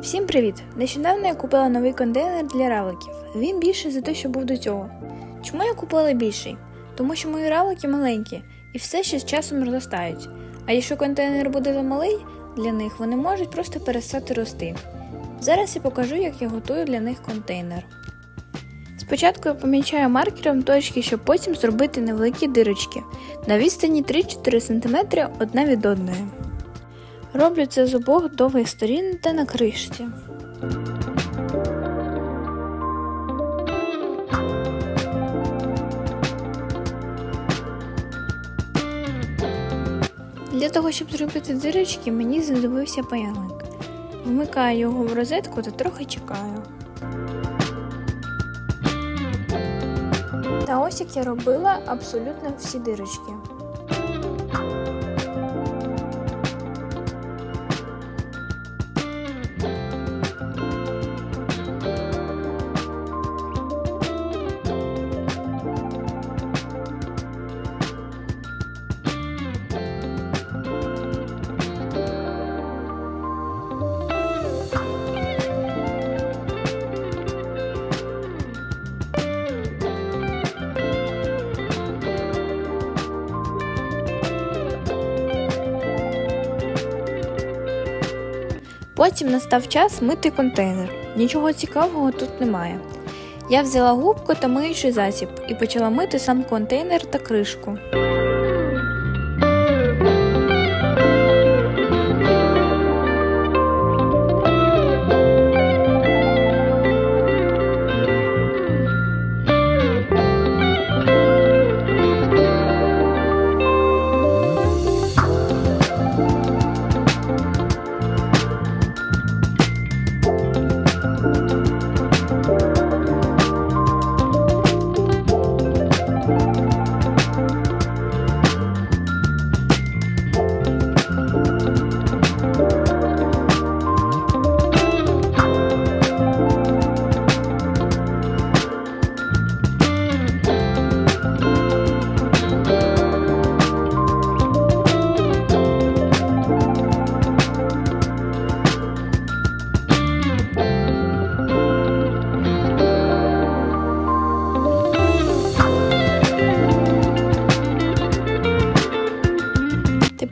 Всім привіт! Нещодавно я купила новий контейнер для равликів. Він більший за те, що був до цього. Чому я купила більший? Тому що мої равлики маленькі і все ще з часом розростають. А якщо контейнер буде замалий для них, вони можуть просто перестати рости. Зараз я покажу, як я готую для них контейнер. Спочатку я помічаю маркером точки, щоб потім зробити невеликі дирочки на відстані 3-4 см одна від одної. Роблю це з обох довгих сторін та на кришці. Для того, щоб зробити дирочки, мені знадобився паялик. Вмикаю його в розетку та трохи чекаю. Та ось як я робила абсолютно всі дирочки. Потім настав час мити контейнер. Нічого цікавого тут немає. Я взяла губку та миючий засіб і почала мити сам контейнер та кришку.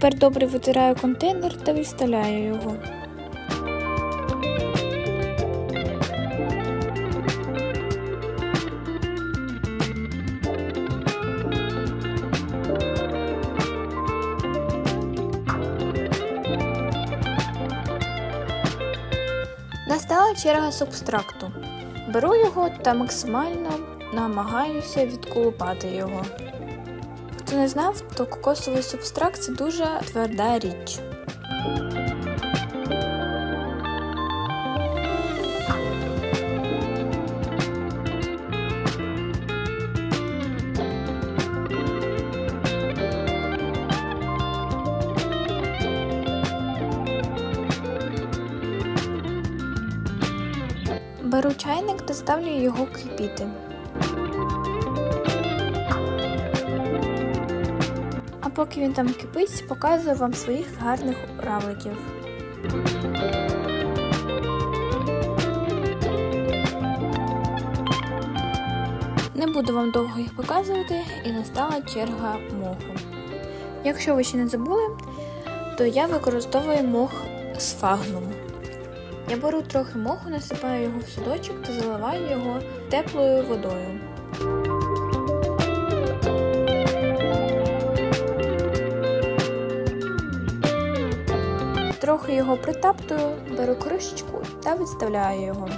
Тепер добре витираю контейнер та відставляю його. Настала черга субстракту. Беру його та максимально намагаюся відколупати його. Хто не знав, то кокосовий субстракт це дуже тверда річ. Беру чайник та ставлю його кипіти. Поки він там кипить, показую вам своїх гарних равликів. Не буду вам довго їх показувати і настала черга моху. Якщо ви ще не забули, то я використовую мох з фагнуму. Я беру трохи моху, насипаю його в судочок та заливаю його теплою водою. Трохи його притаптую, беру кришечку та відставляю його.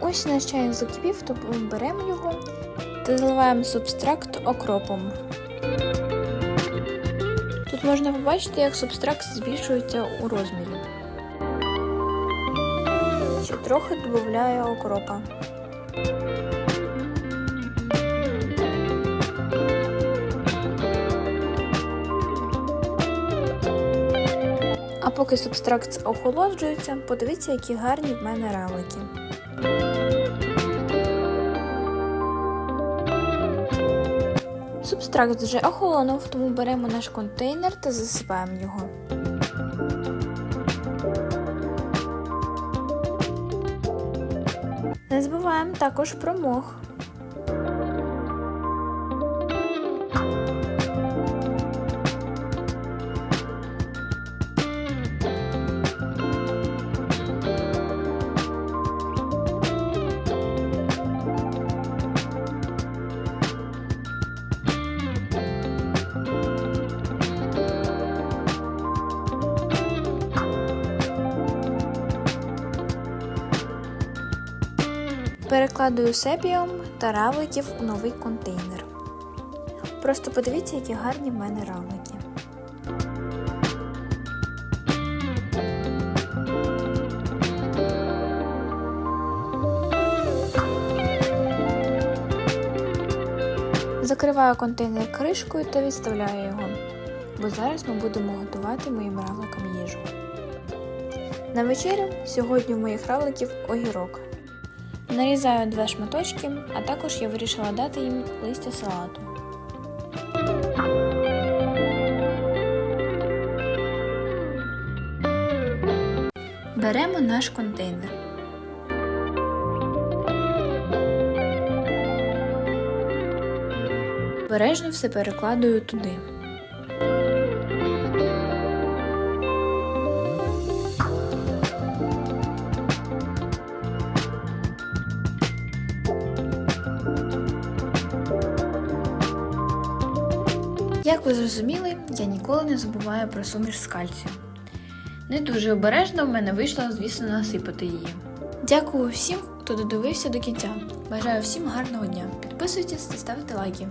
Ось наш чайник закипів, то беремо його та заливаємо субстракт окропом. Тут можна побачити, як субстракт збільшується у розмірі. Ще трохи додаю окропа. А поки субстракт охолоджується, подивіться, які гарні в мене равлики. Субстракт вже охолонув, тому беремо наш контейнер та засипаємо його. Не забуваємо також про мох. Перекладую сепіум та равликів у новий контейнер. Просто подивіться, які гарні в мене равлики. Закриваю контейнер кришкою та відставляю його, бо зараз ми будемо готувати моїм равликам їжу. На вечерю сьогодні у моїх равликів огірок. Нарізаю два шматочки, а також я вирішила дати їм листя салату. Беремо наш контейнер. Бережно все перекладую туди. Як ви зрозуміли, я ніколи не забуваю про суміш з кальцієм. Не дуже обережно в мене вийшло, звісно, насипати її. Дякую всім, хто додивився до кінця. Бажаю всім гарного дня. Підписуйтесь та ставте лайки.